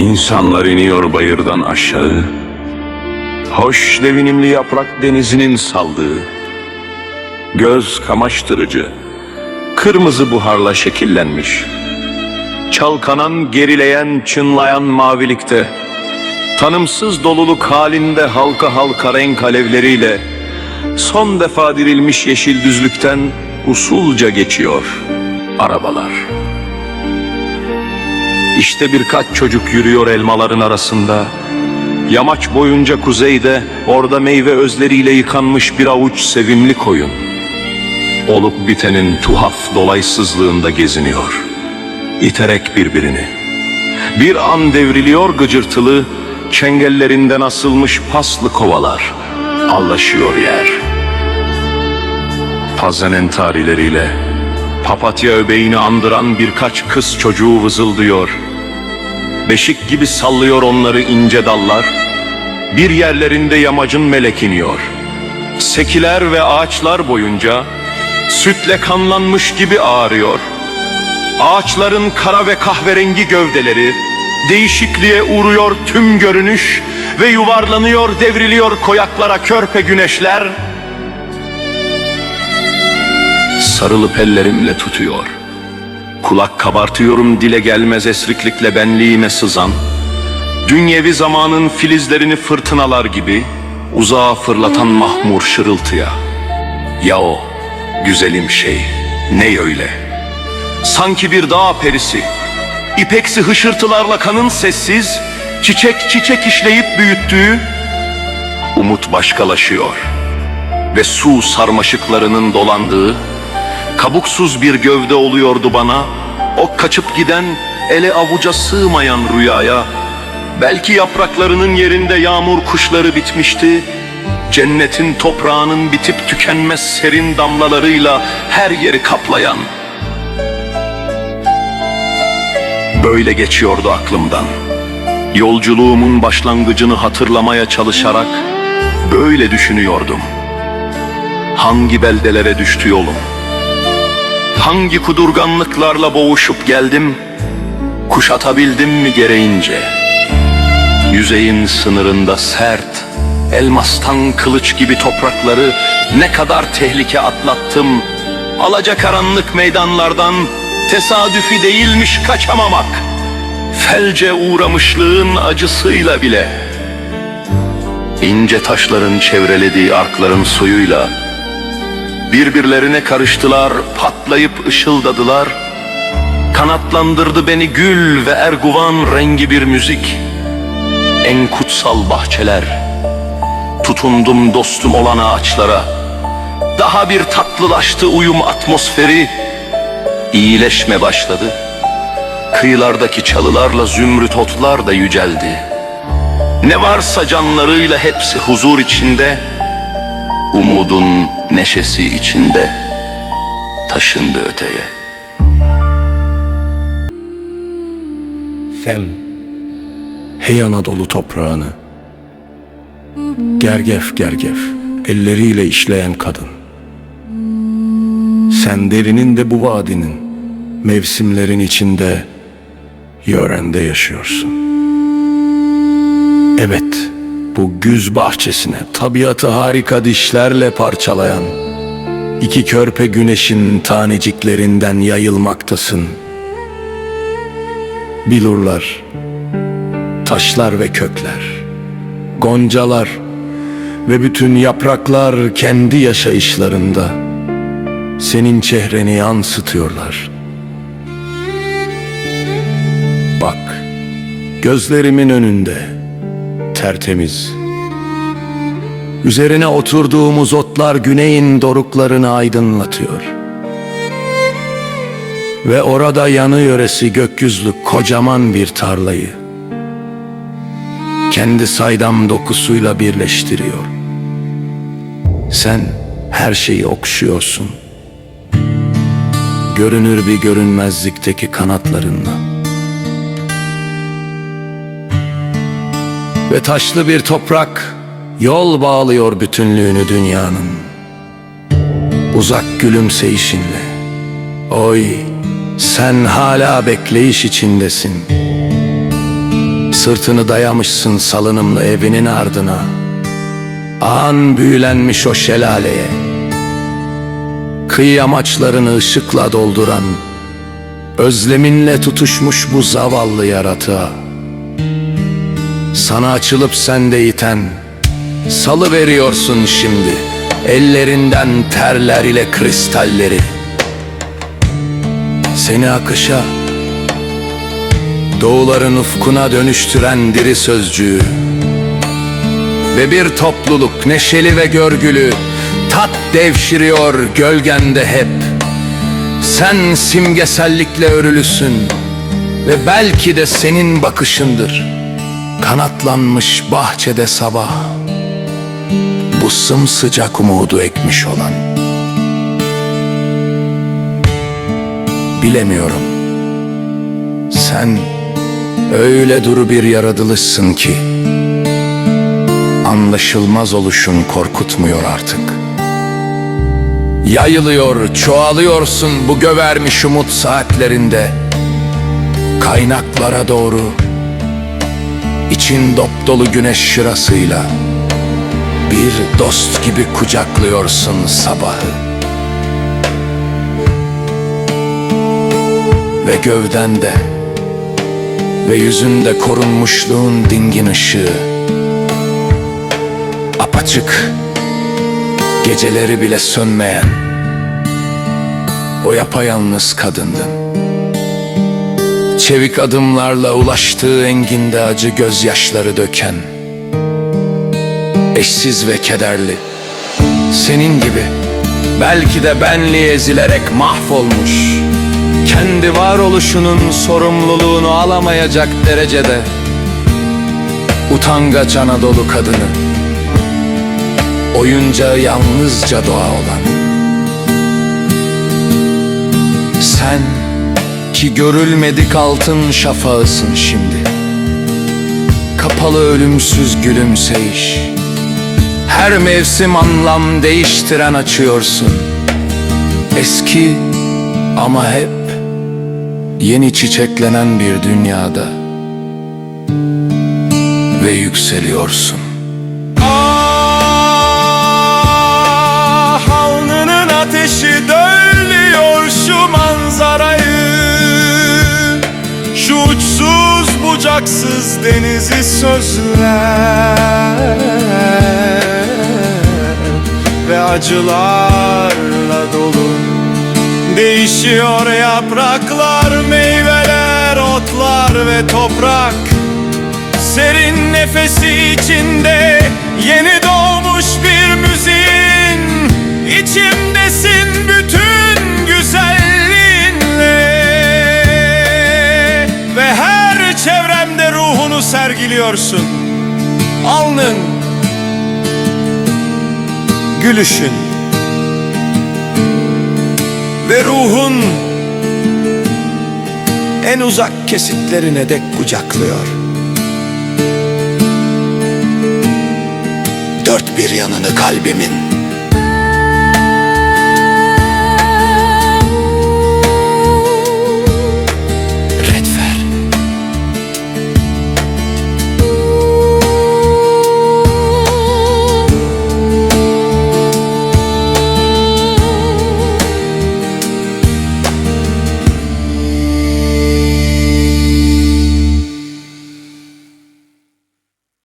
İnsanlar iniyor bayırdan aşağı. Hoş devinimli yaprak denizinin saldığı. Göz kamaştırıcı. Kırmızı buharla şekillenmiş. Çalkanan, gerileyen, çınlayan mavilikte. Tanımsız doluluk halinde halka halka renk alevleriyle son defa dirilmiş yeşil düzlükten usulca geçiyor arabalar. İşte birkaç çocuk yürüyor elmaların arasında. Yamaç boyunca kuzeyde orada meyve özleriyle yıkanmış bir avuç sevimli koyun. Olup bitenin tuhaf dolaysızlığında geziniyor. İterek birbirini. Bir an devriliyor gıcırtılı, çengellerinden asılmış paslı kovalar. Allaşıyor yer. Pazanen tarileriyle papatya öbeğini andıran birkaç kız çocuğu vızıldıyor. Beşik gibi sallıyor onları ince dallar. Bir yerlerinde yamacın melek iniyor. Sekiler ve ağaçlar boyunca sütle kanlanmış gibi ağrıyor. Ağaçların kara ve kahverengi gövdeleri değişikliğe uğruyor tüm görünüş ve yuvarlanıyor devriliyor koyaklara körpe güneşler. Sarılıp ellerimle tutuyor. Kulak kabartıyorum dile gelmez esriklikle benliğime sızan. Dünyevi zamanın filizlerini fırtınalar gibi uzağa fırlatan mahmur şırıltıya. Ya o güzelim şey ne öyle? Sanki bir dağ perisi. İpeksi hışırtılarla kanın sessiz, çiçek çiçek işleyip büyüttüğü umut başkalaşıyor. Ve su sarmaşıklarının dolandığı kabuksuz bir gövde oluyordu bana. O kaçıp giden, ele avuca sığmayan rüyaya. Belki yapraklarının yerinde yağmur kuşları bitmişti. Cennetin toprağının bitip tükenmez serin damlalarıyla her yeri kaplayan. Böyle geçiyordu aklımdan. Yolculuğumun başlangıcını hatırlamaya çalışarak böyle düşünüyordum. Hangi beldelere düştü yolum? Hangi kudurganlıklarla boğuşup geldim? Kuşatabildim mi gereğince? Yüzeyin sınırında sert, elmastan kılıç gibi toprakları ne kadar tehlike atlattım. Alacakaranlık meydanlardan tesadüfi değilmiş kaçamamak. Felce uğramışlığın acısıyla bile. İnce taşların çevrelediği arkların suyuyla Birbirlerine karıştılar, patlayıp ışıldadılar. Kanatlandırdı beni gül ve erguvan rengi bir müzik. En kutsal bahçeler. Tutundum dostum olan ağaçlara. Daha bir tatlılaştı uyum atmosferi. İyileşme başladı. Kıyılardaki çalılarla zümrüt otlar da yüceldi. Ne varsa canlarıyla hepsi huzur içinde. Umudun neşesi içinde taşındı öteye. Fem, hey Anadolu toprağını, gergef gergef, elleriyle işleyen kadın. Sen derinin de bu vadinin, mevsimlerin içinde, yörende yaşıyorsun. Evet, bu güz bahçesine tabiatı harika dişlerle parçalayan, iki körpe güneşin taneciklerinden yayılmaktasın. Bilurlar, taşlar ve kökler, goncalar ve bütün yapraklar kendi yaşayışlarında senin çehreni yansıtıyorlar. Bak, gözlerimin önünde tertemiz. Üzerine oturduğumuz otlar güneyin doruklarını aydınlatıyor. Ve orada yanı yöresi gökyüzlü kocaman bir tarlayı kendi saydam dokusuyla birleştiriyor. Sen her şeyi okşuyorsun. Görünür bir görünmezlikteki kanatlarınla. Ve taşlı bir toprak yol bağlıyor bütünlüğünü dünyanın. Uzak gülümseyişinle. Oy sen hala bekleyiş içindesin. Sırtını dayamışsın salınımlı evinin ardına An büyülenmiş o şelaleye Kıyı yamaçlarını ışıkla dolduran Özleminle tutuşmuş bu zavallı yaratığa Sana açılıp sende iten Salı veriyorsun şimdi Ellerinden terler ile kristalleri. Seni akışa Doğuların ufkuna dönüştüren diri sözcüğü Ve bir topluluk neşeli ve görgülü Tat devşiriyor gölgende hep. Sen simgesellikle örülüsün Ve belki de senin bakışındır Kanatlanmış bahçede sabah Bu sımsıcak umudu ekmiş olan. Bilemiyorum Sen öyle duru bir yaratılışsın ki Anlaşılmaz oluşun korkutmuyor artık. Yayılıyor, çoğalıyorsun bu gövermiş umut saatlerinde Kaynaklara doğru için dop dolu güneş şırasıyla Bir dost gibi kucaklıyorsun sabahı. Ve gövdende ve yüzünde korunmuşluğun dingin ışığı. Apaçık Geceleri bile sönmeyen O yapayalnız kadındın Çevik adımlarla ulaştığı enginde acı gözyaşları döken. Eşsiz ve kederli. Senin gibi. Belki de benliği ezilerek mahvolmuş. Kendi varoluşunun sorumluluğunu alamayacak derecede. Utangaç Anadolu kadını. Oyuncağı yalnızca doğa olan. Sen ki görülmedik altın şafağısın şimdi. Kapalı ölümsüz gülümseyiş. Her mevsim anlam değiştiren açıyorsun. Eski ama hep yeni çiçeklenen bir dünyada Ve yükseliyorsun denizi sözler Ve acılarla dolu. Değişiyor yapraklar, meyveler, otlar ve toprak. Serin nefesi içinde yeni doğmuş sergiliyorsun. Alnın Gülüşün Ve ruhun en uzak kesitlerine dek kucaklıyor. Dört bir yanını kalbimin